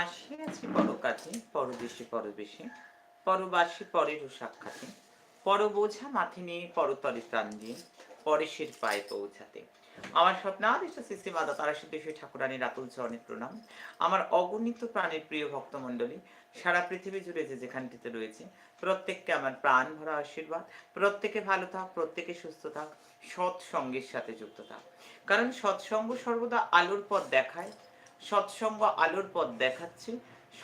আসিয়াছি পর কাছে পরদেশে পরবেশে পরবাসী পরেরও সাক্ষাতে। পর বোঝা মাথে নিয়ে পরতরে প্রাণ দিয়ে পরেশের পায়ে পৌঁছাতে। আমার স্বপ্নাদিষ্ট শ্রী মাতা তারা সিদ্ধেশ্বরী ঠাকুরানীর আতুল চরণের প্রণাম। আমার অগণিত প্রাণের প্রিয় ভক্তমণ্ডলী, সারা পৃথিবী জুড়ে যে যেখানটিতে রয়েছে, প্রত্যেককে আমার প্রাণ ভরা আশীর্বাদ, প্রত্যেকে ভালো থাক, প্রত্যেকে সুস্থ থাক, সৎসঙ্গের সাথে যুক্ত থাক। কারণ সৎসঙ্গ সর্বদা আলোর পথ দেখায় সৎসঙ্গ আলোর পথ দেখাচ্ছে,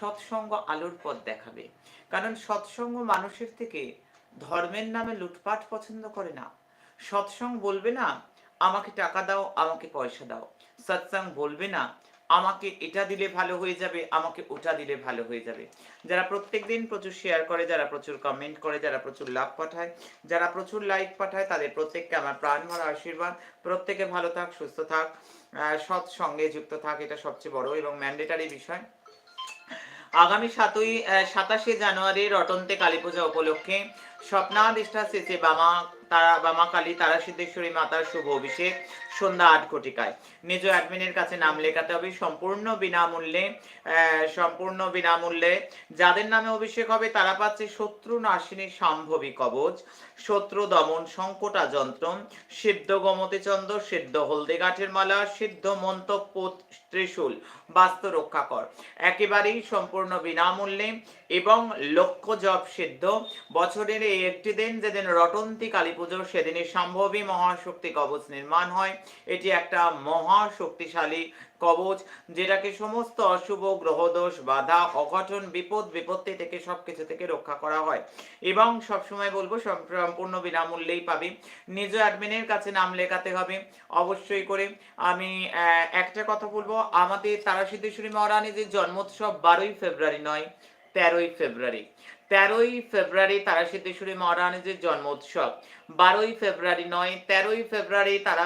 সৎসঙ্গ আলোর পথ দেখাবে। কারণ সৎসঙ্গ মানুষের থেকে ধর্মের নামে লুটপাট পছন্দ করে না। সৎসঙ্গ বলবে না, আমাকে টাকা দাও, আমাকে পয়সা দাও। সৎসঙ্গ বলবে না, আমাকে এটা দিলে ভালো হয়ে যাবে, আমাকে ওটা দিলে ভালো হয়ে যাবে। যারা প্রত্যেক দিন প্রচুর শেয়ার করে, যারা প্রচুর কমেন্ট করে, যারা প্রচুর লাভ পাঠায়, যারা প্রচুর লাইক পাঠায়, তাদের প্রত্যেককে আমার প্রাণ ভরা আশীর্বাদ। প্রত্যেকে ভালো থাক, সুস্থ থাক। সৎ সঙ্গে যুক্ত থাক, এটা সবচেয়ে বড় এবং ম্যান্ডেটারি বিষয়। আগামী সাতই সাতাশে জানুয়ারি রটন্তে কালী পূজা উপলক্ষে স্বপ্নাদিষ্ঠা শেষে বামা তারা বামা কালী তারা সিদ্ধেশ্বরী মাতার শুভ অভিষেক সন্ধ্যা আট কোটিকায় নিজ অ্যাডমিনের কাছে নাম লেখাতে হবে, সম্পূর্ণ বিনামূল্যে সম্পূর্ণ বিনামূল্যে। যাদের নামে অভিষেক হবে, তারা পাচ্ছে শত্রু নাশিনী সম্ভবী কবচ, শত্রু দমন সংকটা যন্ত্র, সিদ্ধ গমতি চন্দ্র, সিদ্ধ হলদে গাঠের মালা, সিদ্ধ মন্তব্য ত্রিশূল, বাস্তু রক্ষা কর। একেবারেই সম্পূর্ণ বিনামূল্যে এবং লক্ষ্য জপ সিদ্ধ। বছরের এই একটি দিন যেদিন রটন্তি কালী পুজো, সেদিনই সম্ভবী মহাশক্তি কবচ নির্মাণ হয়। এটি একটা মহা শক্তিশালী কবচ, যেটাকে সমস্ত অশুভ গ্রহদোষ, বাধা, অঘটন, বিপদ, বিপত্তি থেকে সবকিছু থেকে রক্ষা করা হয়। এবং সবসময় বলব, সম্পূর্ণ বিনামূল্যেই পাবে। নিজ অ্যাডমিনের কাছে নাম লেখাতে হবে, অবশ্যই করে। আমি একটা কথা বলব, আমাদের তারা সিদ্ধেশ্বরী মহারানীদের জন্মোৎসব বারোই ফেব্রুয়ারি নয়, তেরোই ফেব্রুয়ারি। তেরোই ফেব্রুয়ারি তারা সিদ্ধেশ্বরী মহারানীদের জন্মোৎসব। বারোই ফেব্রুয়ারি নয়, তেরোই ফেব্রুয়ারি তারা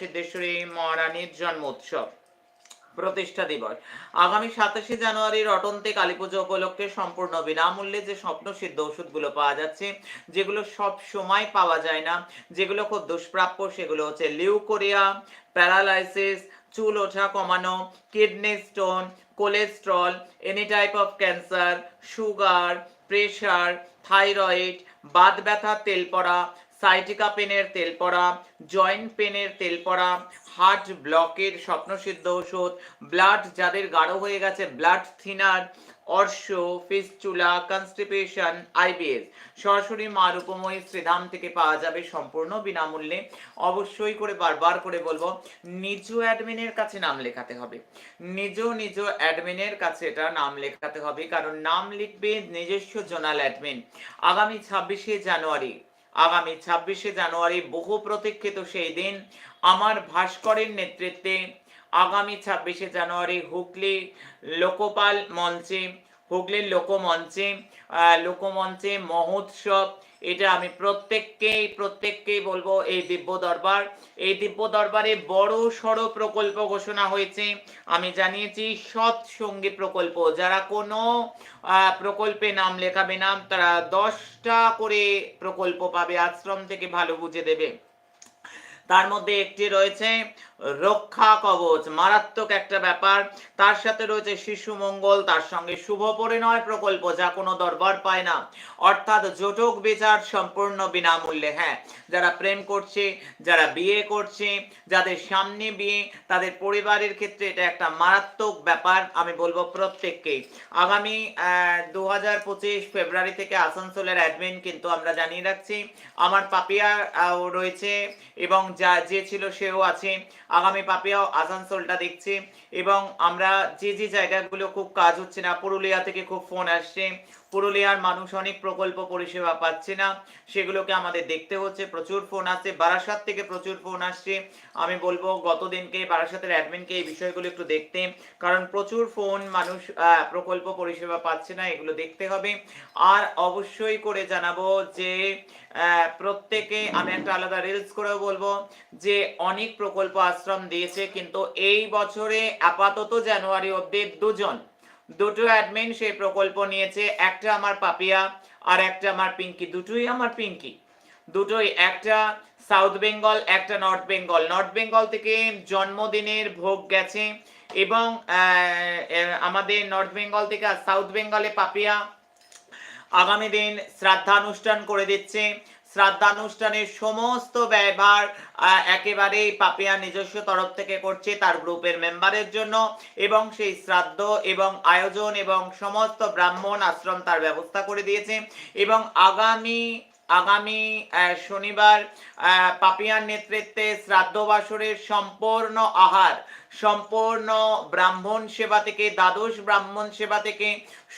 সিদ্ধেশ্বরী মহারানীর জন্মোৎসব। প্রতিষ্ঠা দিবস। আগামী সাতাশে জানুয়ারির অটন্তে কালী পুজো উপলক্ষে সম্পূর্ণ বিনামূল্যে যে স্বপ্ন সিদ্ধ ওষুধগুলো পাওয়া যাচ্ছে, যেগুলো সব সময় পাওয়া যায় না, যেগুলো খুব দুষ্প্রাপ্য, সেগুলো হচ্ছে লিউকোরিয়া, প্যারালাইসিস, চুল ওঠা কমানো, kidney stone, cholesterol, any type of cancer, sugar pressure thyroid Baat ব্যথা, তেল পড়া সাইটিকা পেনের তেল পড়া জয়েন্ট পেনের তেল পড়া হার্ট ব্লকের স্বপ্নসিদ্ধ ওষুধ ব্লাড যাদের গাঢ় হয়ে গেছে ব্লাড থিনার অর্শ ফিস্চুলা কনস্টিপেশন আইবিএস সরাসরি মা রূপময়ী শ্রীধাম থেকে পাওয়া যাবে সম্পূর্ণ বিনামূল্যে। অবশ্যই করে বারবার করে বলব, নিজ অ্যাডমিনের কাছে নাম লেখাতে হবে। নিজ নিজ অ্যাডমিনের কাছে এটা নাম লেখাতে হবে, কারণ নাম লিখবে নিজস্ব জোনাল অ্যাডমিন। আগামী ছাব্বিশে জানুয়ারি, আগামী ছাব্বিশে জানুয়ারি বহু প্রতীক্ষিত সেই দিন। আমার ভাস্করের নেতৃত্বে আগামী ছাব্বিশে জানুয়ারি হুগলি লোকপাল মঞ্চে হুগলির লোকমঞ্চে লোকমঞ্চে মহোৎসব। এটা আমি প্রত্যেককেই প্রত্যেককেই বলব এই দিব্য দরবার। এই দিব্য দরবারে বড় সড়ো প্রকল্প ঘোষণা হয়েছে। আমি জানিয়েছি, সৎ সঙ্গী প্রকল্প। যারা কোনো প্রকল্পে নাম লেখাবে নাম তারা দশটা করে প্রকল্প পাবে, আশ্রম থেকে ভালো বুঝে দেবে। তার মধ্যে একটি রয়েছে রক্ষা কবচ, মারাত্মক একটা ব্যাপার। তার সাথে রয়েছে শিশু মঙ্গল, তার সঙ্গে শুভ পরিণয় প্রকল্প, যা কোনো দরবার পায় না। অর্থাৎ জটক বিচার সম্পূর্ণ বিনামূল্যে। হ্যাঁ যারা প্রেম করছে, যারা বিয়ে করছে, যাদের সামনে বিয়ে, তাদের পরিবারের ক্ষেত্রে এটা একটা মারাত্মক ব্যাপার, আমি বলব প্রত্যেককেই আগামী দু হাজার পঁচিশ ফেব্রুয়ারি থেকে আসানসোলের অ্যাডমিন কিন্তু আমরা জানিয়ে রাখছি। আমার পাপিয়া রয়েছে এবং যা যে ছিল সেও আছে। আগামী পাপিয়াও আসানসোলটা দেখছে। এবং আমরা যে যে জায়গাগুলো খুব কাজ হচ্ছে না, পুরুলিয়া থেকে খুব ফোন আসছে। পুরুলিয়ার মানুষ অনেক প্রকল্প পরিষেবা পাচ্ছে না। সেগুলোকে আমাদের দেখতে হচ্ছে। প্রচুর ফোন আসছে। বারাসাত থেকে প্রচুর ফোন আসছে। আমি বলব গত দিনকে বারাসাতের অ্যাডমিনকে এই বিষয়গুলো একটু দেখতে। কারণ প্রচুর ফোন মানুষ প্রকল্প পরিষেবা পাচ্ছে না, এগুলো দেখতে হবে। আর অবশ্যই করে জানাব যে প্রত্যেকে আমি একটা আলাদা রিলস করেও বলব যে, অনেক প্রকল্প আশ্রম দিয়েছে। কিন্তু এই বছরে আপাতত জানুয়ারি অব্দি দুজন দুটো অ্যাডমিন সেই প্রকল্প নিয়েছে, একটা আমার পাপিয়া আর একটা আমার পিঙ্কি, দুটোই আমার পিঙ্কি। দুটোই একটা সাউথ বেঙ্গল একটা নর্থ বেঙ্গল নর্থ বেঙ্গল থেকে জন্মদিনের ভোগ গেছে এবং আমাদের নর্থ বেঙ্গল থেকে সাউথ বেঙ্গলে পাপিয়া আগামী দিন শ্রাদ্ধানুষ্ঠান করে দিচ্ছে। শ্রাদ্ধানুষ্ঠানের সমস্ত ব্যয়ভার একেবারেই পাপিয়া নিজস্ব তরফ থেকে করছে তার গ্রুপের মেম্বারের জন্য এবং সেই শ্রাদ্ধ এবং আয়োজন এবং সমস্ত ব্রাহ্মণ আশ্রম তার ব্যবস্থা করে দিয়েছে এবং আগামী আগামী শনিবার পাপিয়ার নেতৃত্বে শ্রাদ্ধ বাসরের সম্পূর্ণ আহার, সম্পূর্ণ ব্রাহ্মণ সেবা থেকে, দ্বাদশ ব্রাহ্মণ সেবা থেকে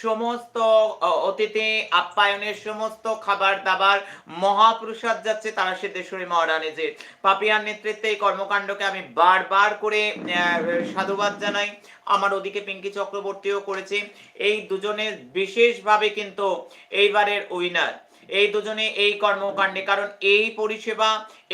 সমস্ত অতিথি, আপ্যায়নের সমস্ত খাবার দাবার মহাপ্রসাদ যাচ্ছে তারা সিদ্ধেশ্বরী মহারানীজির পাপিয়ার নেতৃত্বে এই কর্মকাণ্ডকে আমি বারবার করে সাধুবাদ জানাই। আমার ওদিকে পিঙ্কি চক্রবর্তীও করেছে। এই দুজনের বিশেষভাবে কিন্তু এইবারের উইনার। এই দুজনে এই কর্মকাণ্ডে, কারণ এই পরিষেবা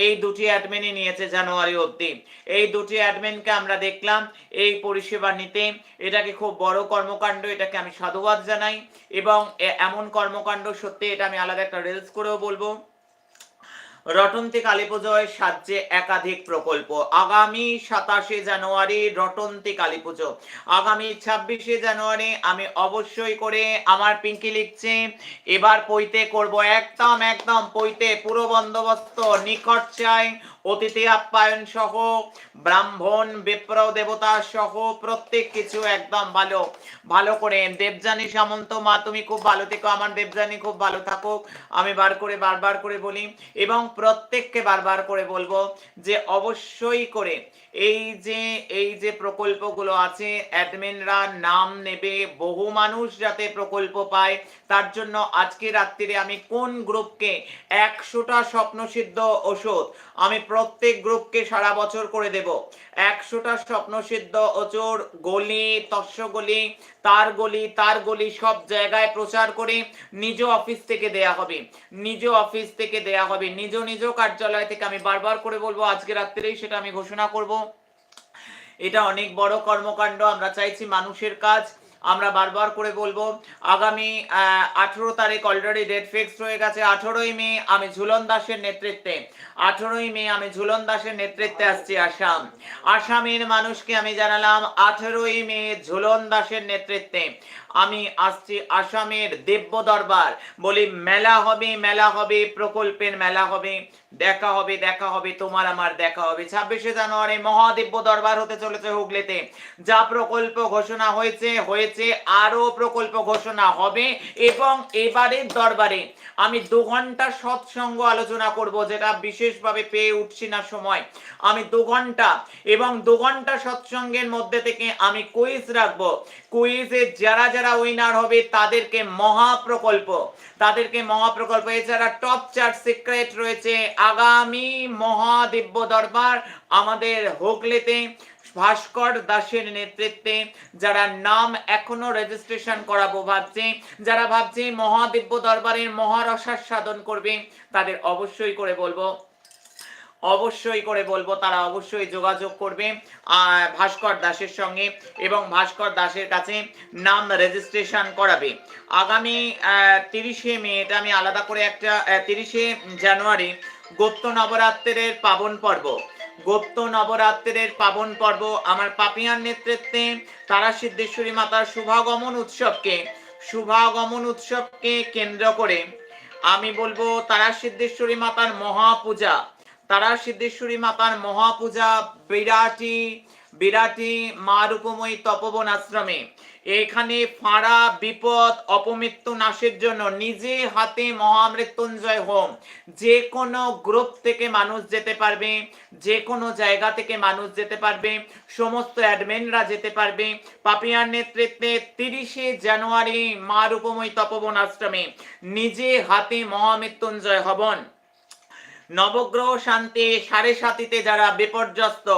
এই দুটি অ্যাডমিনই নিয়েছে জানুয়ারি অবধি। এই দুটি অ্যাডমিনকে আমরা দেখলাম, এই পরিষেবা নিতে। এটাকে খুব বড় কর্মকাণ্ড, এটাকে আমি সাধুবাদ জানাই এবং এমন কর্মকাণ্ড, সত্যি এটা আমি আলাদা একটা রিলস করেও বলব। রটন্তি কালী পুজোয় সাজ্যে একাধিক প্রকল্প। আগামী সাতাশে জানুয়ারি রটন্তি কালী পুজো। আগামী ছাব্বিশে জানুয়ারি আমি অবশ্যই করে আমার পিঙ্কি লিখছে, এবার পইতে করব একদম একদম পইতে পুরো বন্দোবস্ত নিকট চাই। অতিথি আপ্যায়ন সহ, ব্রাহ্মণ বিপ্র দেবতা সহ প্রত্যেক কিছু একদম ভালো। ভালো করে, দেবযানী সামন্ত মা, তুমি খুব ভালো থেকো, আমার দেবযানী খুব ভালো থাকো আমি বার করে, বারবার করে বলি এবং প্রত্যেককে বারবার করে বলব যে অবশ্যই করে এই যে এই যে প্রকল্পগুলো আছে অ্যাডমিনরা নাম নেবে, বহু মানুষ যাতে প্রকল্প পায়, তার জন্য আজকে রাত্রিরে আমি কোন গ্রুপকে একশোটা স্বপ্নসিদ্ধ ওষুধ আমি প্রত্যেক গ্রুপকে সারা বছর করে দেব। একশোটা স্বপ্নসিদ্ধ ওচর গলি, তস্য গলি, তার গলি তার গলি সব জায়গায় প্রচার করে নিজ অফিস থেকে দেয়া হবে। নিজ অফিস থেকে দেয়া হবে। নিজ নিজ কার্যালয় থেকে আমি বারবার করে বলব, আজকে রাত্রেই সেটা আমি ঘোষণা করব। এটা অনেক বড় কর্মকাণ্ড, আমরা চাইছি মানুষের কাজ। আমরা বারবার করে বলব, আগামী আঠেরো তারিখ অলরেডি ডেট ফিক্স হয়ে গেছে, আঠেরোই মে আমি ঝুলন দাসের নেতৃত্বে, আঠেরোই মে আমি ঝুলন দাসের নেতৃত্বে আসছি আসাম। আসামের মানুষকে আমি জানালাম, আঠেরোই মে ঝুলন দাসের নেতৃত্বে। আমি আসছি আসামের দিব্য দরবার। বলি, মেলা হবে মেলা হবে, প্রকল্পের মেলা হবে। দেখা হবে দেখা হবে, তোমার আমার দেখা হবে। ছাব্বিশে জানুয়ারি মহাদিব্য দরবার হতে চলেছে হুগলিতে। যা প্রকল্প ঘোষণা হয়েছে হয়েছে আরও প্রকল্প ঘোষণা হবে এবং এবারের দরবারে আমি দু ঘণ্টা সৎসঙ্গ আলোচনা করব, যেটা বিশেষভাবে পেয়ে উঠছি না সময়। আমি দু ঘণ্টা এবং দু ঘণ্টা সৎসঙ্গের মধ্যে থেকে আমি কুইজ রাখব। কুইজে যারা যারা উইনার হবে, তাদেরকে মহা প্রকল্প তাদেরকে মহা প্রকল্প এছাড়া টপ চার সিক্রেট রয়েছে, আগামী মহাদিব্য দরবার আমাদের হুগলিতে ভাস্কর দাসের নেতৃত্বে, যারা নাম এখনও রেজিস্ট্রেশন করাবো ভাবছে, যারা ভাবছে মহাদিব্য দরবারের মহারসার সাধন করবে, তাদের অবশ্যই করে বলব। অবশ্যই করে বলব, তারা অবশ্যই যোগাযোগ করবে ভাস্কর দাসের সঙ্গে এবং ভাস্কর দাসের কাছে নাম রেজিস্ট্রেশন করাবে। আগামী তিরিশে মে, এটা আমি আলাদা করে একটা তিরিশে জানুয়ারি গুপ্ত নবরাত্রের পাবন পর্ব। গুপ্ত নবরাত্রের পাবন পর্ব আমার পাপিয়ার নেতৃত্বে তারা সিদ্ধেশ্বরী মাতার শুভাগমন উৎসবকে শুভাগমন উৎসবকে কেন্দ্র করে আমি বলব, তারা সিদ্ধেশ্বরী মাতার মহাপূজা তারা সিদ্ধেশ্বরী মাতার মহাপূজা, বিরাটি বিরাটি মা রূপময়ী তপবন আশ্রমে। এখানে ফাঁড়া, বিপদ, অপমৃত্যু নাশের জন্য নিজে হাতে মহামৃত্যুঞ্জয় হোম। যে কোনো গ্রুপ থেকে মানুষ যেতে পারবে, যে কোনো জায়গা থেকে মানুষ যেতে পারবে, সমস্ত অ্যাডমিনরা যেতে পারবে। পাপিয়ার নেতৃত্বে তিরিশে জানুয়ারি মা রূপময়ী তপবন আশ্রমে নিজে হাতে মহামৃত্যুঞ্জয় হবন। নবগ্রহ শান্তি সাড়ে সাতিতে যারা বিপর্যস্ত,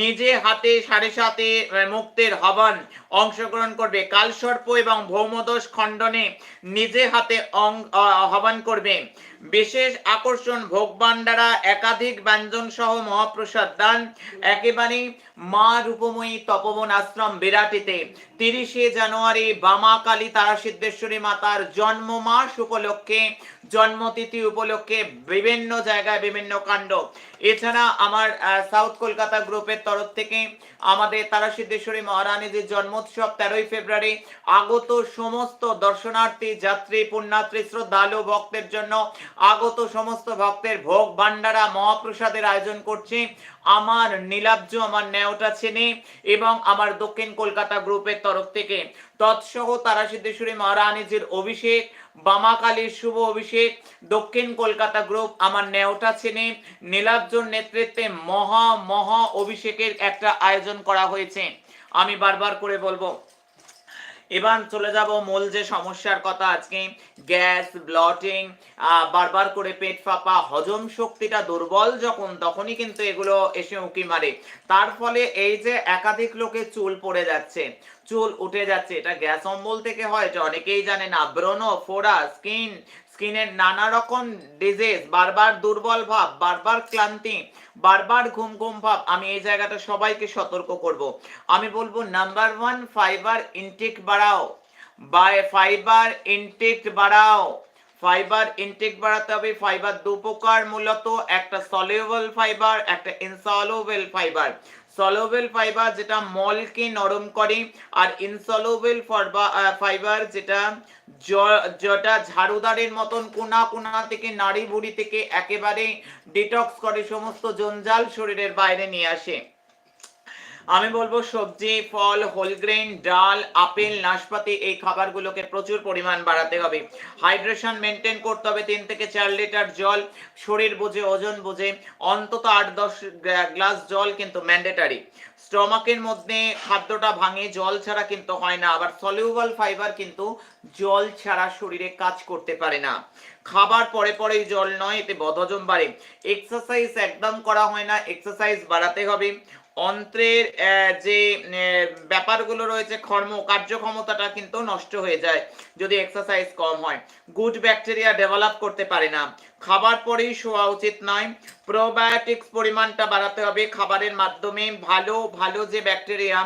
নিজে হাতে সাড়ে সাতে মুক্তের হবান অংশগ্রহণ করবে। কালসর্প এবং ভৌমদোষ খণ্ডনে নিজে হাতে হবন করবে। বিশেষ আকর্ষণ ভোগ ভান্ডারা একাধিক ব্যঞ্জন সহ মহাপ্রসাদ দান একেবারে মা রূপময়ী তপবন আশ্রম বিরাটিতে। তিরিশে জানুয়ারি বামা কালী তারা সিদ্ধেশ্বরী মাতার জন্ম মাস উপলক্ষে, জন্মতিথি উপলক্ষে বিভিন্ন জায়গায় বিভিন্ন কাণ্ড। এছাড়া আমার সাউথ কলকাতা গ্রুপের তরফ থেকে আমাদের তারা সিদ্ধেশ্বরী মহারানীজির জন্মোৎসব তেরোই ফেব্রুয়ারি আগত সমস্ত দর্শনার্থী, যাত্রী, পুণ্যাত্রী, শ্রদ্ধালু, ভক্তের জন্য আগত সমস্ত ভক্তের ভোগ ভান্ডারা মহাপ্রসাদের আয়োজন করছি। আমার নীলাব্জ, আমার নেওটা চেনে এবং আমার দক্ষিণ কলকাতা গ্রুপের তরফ থেকে। তৎসহ তারা সিদ্ধেশ্বরী মহারানীজির অভিষেক, বামাকালীর শুভ অভিষেক, দক্ষিণ কলকাতা গ্রুপ আমার নেওটা চেনে। নীলাব্জর নেতৃত্বে মহা মহা অভিষেকের একটা আয়োজন করা হয়েছে। আমি বারবার করে বলব এবার চলে যাব মূল যে সমস্যার কথা আজকে। গ্যাস ব্লটিং বারবার করে পেট ফাঁপা, হজম শক্তিটা দুর্বল যখন, তখনই কিন্তু এগুলো এসে উঁকি মারে। তার ফলে এই যে একাধিক লোকে চুল পড়ে যাচ্ছে, চুল উঠে যাচ্ছে, এটা গ্যাস অম্বল থেকে হয়, এটা অনেকেই জানে না ব্রণ ফোড়া, স্কিন স্কিনের নানা রকম ডিজিজ বারবার দুর্বল ভাব, বারবার ক্লান্তি, বারবার ঘুম ঘুম ভাব, আমি এই জায়গাটা সবাইকে সতর্ক করব। আমি বলব নাম্বার ওয়ান ফাইবার ইনটেক বাড়াও। বাই ফাইবার ইনটেক বাড়াও। ফাইবার ইনটেক বাড়াতে হবে, ফাইবার দু প্রকার, মূলত একটা সলিউবল ফাইবার একটা ইনসলুবল ফাইবার সলুবল ফাইবার যেটা মলকে নরম করে, আর ইনসলুবল ফাইবার যেটা যেটা ঝাড়ুদারের মতন কোনা কোনা থেকে নাড়ি ভুড়ি থেকে একেবারে ডিটক্স করে সমস্ত জঞ্জাল শরীরের বাইরে নিয়ে আসে। আমি বলব সবজি, ফল হোলগ্রেন ডাল, আপেল, নাশপাতি, এই খাবারগুলোকে প্রচুর পরিমাণ বাড়াতে হবে। হাইড্রেশন মেনটেন করতে হবে তিন থেকে চার লিটার জল, শরীর বুঝে, ওজন বুঝে, অন্তত আট দশ গ্লাস জল কিন্তু ম্যান্ডেটারি স্টমাকের মধ্যে খাদ্যটা ভাঙে, জল ছাড়া কিন্তু হয় না, আবার সলিউবল ফাইবার কিন্তু জল ছাড়া শরীরে কাজ করতে পারে না। খাবার পরে পরেই জল নয়, এতে বদহজম বাড়ে। এক্সারসাইজ একদম করা হয় না এক্সারসাইজ বাড়াতে হবে। অন্ত্রের যে ব্যাপারগুলো রয়েছে, কর্ম কার্যক্ষমতাটা কিন্তু নষ্ট হয়ে যায় যদি এক্সারসাইজ কম হয়। গুড ব্যাকটেরিয়া ডেভেলপ করতে পারে না। খাবার পরেই শোয়া উচিত নয়। প্রোবায়োটিক্স পরিমাণটা বাড়াতে হবে। খাবারের মাধ্যমে ভালো ভালো যে ব্যাকটেরিয়া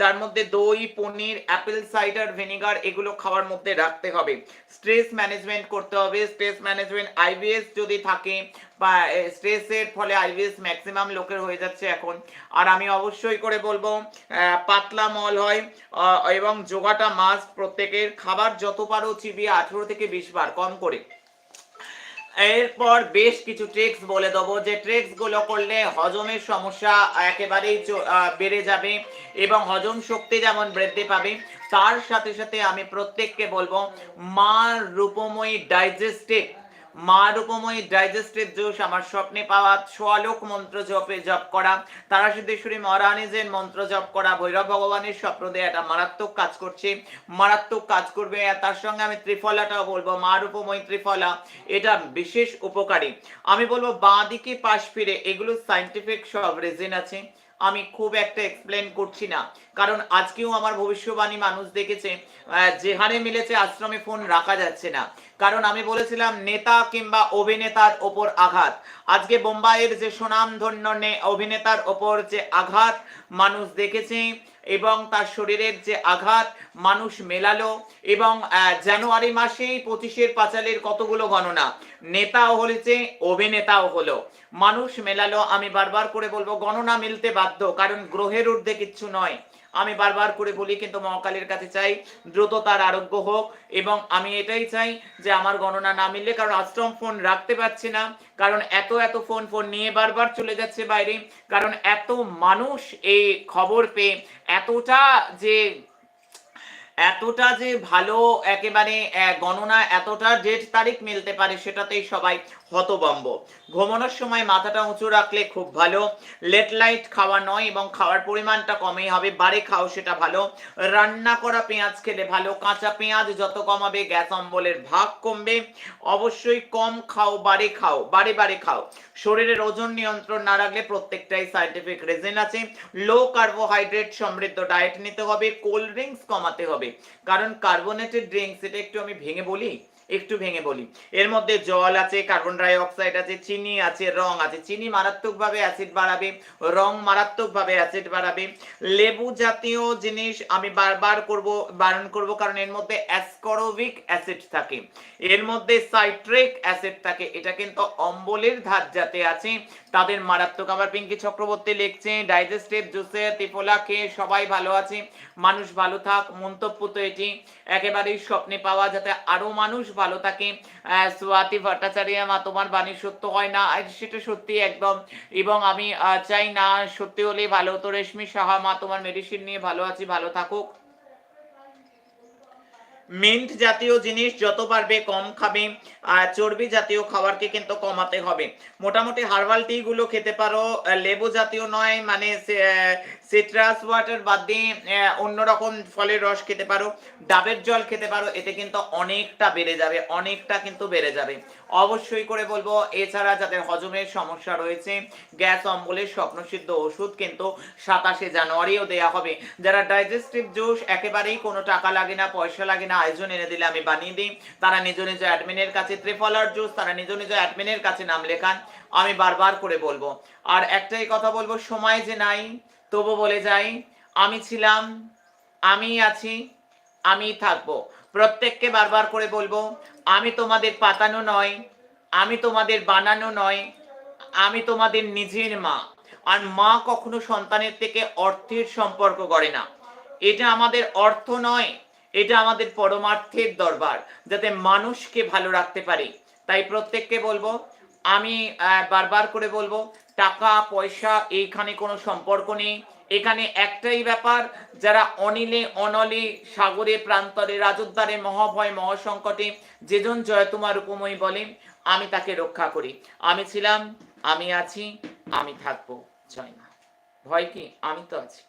তার মধ্যে দই, পনির অ্যাপেল সাইডার ভিনেগার এগুলো খাওয়ার মধ্যে রাখতে হবে। স্ট্রেস ম্যানেজমেন্ট করতে হবে। স্ট্রেস ম্যানেজমেন্ট আইবিএস যদি থাকে, বা স্ট্রেসের ফলে আইবিএস ম্যাক্সিমাম লোকের হয়ে যাচ্ছে এখন। আর আমি অবশ্যই করে বলব পাতলা মল হয় এবং যোগাটা মাস্ট প্রত্যেকের। খাবার যত পারো, চিবিয়ে আঠেরো থেকে বিশ বার কম করে। এরপর বেশ কিছু ট্রিক্স বলে দেবো। যে ট্রিক্সগুলো করলে হজমের সমস্যা একেবারেই বেড়ে যাবে এবং হজম শক্তি যেমন বৃদ্ধি পাবে, তার সাথে সাথে আমি প্রত্যেককে বলব, মা রূপময়ী ডাইজেস্টিভ মা রূপময়ী ডাইজেস্টিভ জুস আমার স্বপ্নে পাওয়া সোয়ালোক মন্ত্র জপে জপ করা। তারা সিদ্ধেশ্বরী মহারানীজের মন্ত্র জপ করা ভৈরব ভগবানের স্বপ্ন দেয়া এটা মারাত্মক কাজ করছে। মারাত্মক কাজ করবে তার সঙ্গে আমি ত্রিফলাটাও বলব মা রূপময়ী ত্রিফলা। এটা বিশেষ উপকারী। আমি বলব বাঁ দিকে পাশ ফিরে এগুলো সাইন্টিফিক সব রিজন আছে। আমি খুব একটা এক্সপ্লেন করছি না। কারণ আজকেও আমার ভবিষ্যবাণী মানুষ দেখেছে যে হারে মিলেছে আশ্রমে ফোন রাখা যাচ্ছে না। কারণ আমি বলেছিলাম, নেতা কিংবা অভিনেতার ওপর আঘাত। আজকে বোম্বাইয়ের যে সুনামধন্য অভিনেতার ওপর যে আঘাত মানুষ দেখেছে এবং তার শরীরের যে আঘাত মানুষ মেলালো এবং জানুয়ারি মাসেই পঁচিশের পাঁচালের কতগুলো গণনা? নেতাও হয়েছে অভিনেতাও হলো। মানুষ মেলালো, আমি বারবার করে বলব, গণনা মিলতে বাধ্য, কারণ গ্রহের ঊর্ধ্বে কিচ্ছু নয়। আমি বারবার করে বলি, কিন্তু মহাকালের কাছে চাই, দ্রুত তার আরোগ্য হোক, এবং আমি এটাই চাই যে আমার গণনা না মিললে, কারণ আশ্রম ফোন রাখতে পারছি না, কারণ এত এত ফোন ফোন নিয়ে বারবার চলে যাচ্ছে বাইরে, কারণ এত মানুষ এই খবর পেয়ে, এতটা যে এতটা যে ভালো একেবারে গণনা এতটা ডেট তারিখ মিলতে পারে সেটাতেই সবাই হতবম্ব। ঘুমানোর সময় মাথাটা উঁচু রাখলে খুব ভালো। লেট লাইট খাওয়া নয় এবং খাওয়ার পরিমাণটা কমই হবে। বারে খাও সেটা ভালো। রান্না করা পেঁয়াজ খেলে ভালো। কাঁচা পেঁয়াজ যত কমাবে গ্যাস অম্বলের ভাগ কমবে। অবশ্যই কম খাও বারে খাও বারে বারে খাও। শরীরের ওজন নিয়ন্ত্রণ না রাখলে প্রত্যেকটাই সাইন্টিফিক রিজন আছে। লো কার্বোহাইড্রেট সমৃদ্ধ ডায়েট নিতে হবে। কোল্ড ড্রিঙ্কস কমাতে হবে। কারণ কার্বোনেটেড ড্রিঙ্কস এটা একটু আমি ভেঙে বলি একটু ভেঙে বলি। এর মধ্যে জল আছে, কার্বন ডাই অক্সাইড আছে, চিনি আছে, রং আছে। চিনি মারাত্মকভাবে অ্যাসিড বাড়াবে, রং মারাত্মকভাবে অ্যাসিড বাড়াবে। লেবু জাতীয় জিনিস আমি বারবার করব, বারণ করব কারণ এর মধ্যে অ্যাসকরবিক অ্যাসিড থাকে। এর মধ্যে সাইট্রিক অ্যাসিড থাকে। এটা কিন্তু অম্বলের ধাত যাতে আছে তাদের মারাত্মক আবার পিঙ্কি চক্রবর্তী লিখছে, ডাইজেস্টিভ জুসে ত্রিফলা খেয়ে সবাই ভালো আছে, মানুষ ভালো থাক, মন্তব্য তো এটি। একেবারেই স্বপ্নে পাওয়া যাতে আরও মানুষ ভালো থাকে। সোয়াতি ভট্টাচার্য, মা, তোমার বাণী সত্য হয় না। সেটা সত্যি একদম। এবং আমি চাই না সত্যি হলে ভালো। হতো রেশমি সাহা, মা, তোমার মেডিসিন নিয়ে ভালো আছি, ভালো থাকুক। মিন্ট জাতীয় জিনিস যত পারবে কম খাবে, আর চর্বি জাতীয় খাবারকে কিন্তু কমাতে হবে। মোটামুটি হার্বাল টি গুলো খেতে পারো লেবু জাতীয় নয় মানে সিট্রাস ওয়াটার বাদ দিয়ে অন্য অন্যরকম ফলের রস খেতে পারো, ডাবের জল খেতে পারো, এতে কিন্তু অনেকটা বেড়ে যাবে, অনেকটা কিন্তু বেড়ে যাবে। অবশ্যই করে বলব। এছাড়া যাদের হজমের সমস্যা রয়েছে, গ্যাস, অম্বলের স্বপ্নসিদ্ধ ওষুধ কিন্তু সাতাশে জানুয়ারিও দেয়া হবে। যারা ডাইজেস্টিভ জুস একেবারেই কোনো টাকা লাগে না, পয়সা লাগে না, আয়োজন এনে দিলে আমি বানিয়ে দিই। তারা নিজ নিজ অ্যাডমিনের কাছে ত্রিফলার জুস, তারা নিজ নিজ অ্যাডমিনের কাছে নাম লেখান, আমি বারবার করে বলব। আর একটাই কথা বলব, সময় যে নাই, তবু বলে যাই, আমি ছিলাম আমি আছি আমি থাকব। প্রত্যেককে বারবার করে বলব, আমি তোমাদের পাতানো নয়, আমি তোমাদের বানানো নয়, আমি তোমাদের নিজের মা। আর মা কখনো সন্তানের থেকে অর্থের সম্পর্ক করে না। এটা আমাদের অর্থ নয়, এটা আমাদের পরমার্থের দরবার, যাতে মানুষকে ভালো রাখতে পারি। তাই প্রত্যেককে বলব, আমি বারবার করে বলব, টাকা, পয়সা, এইখানে কোনো সম্পর্ক নেই এখানে একটাই ব্যাপার, যারা অনিলে অনলে সাগরে প্রান্তরে রাজদ্বারে মহাভয় মহাসংকটে যেজন জয় তোমার উপময় বলে, আমি তাকে রক্ষা করি। আমি ছিলাম, আমি আছি, আমি থাকব, জয় না ভয় কি? আমি তো আছি।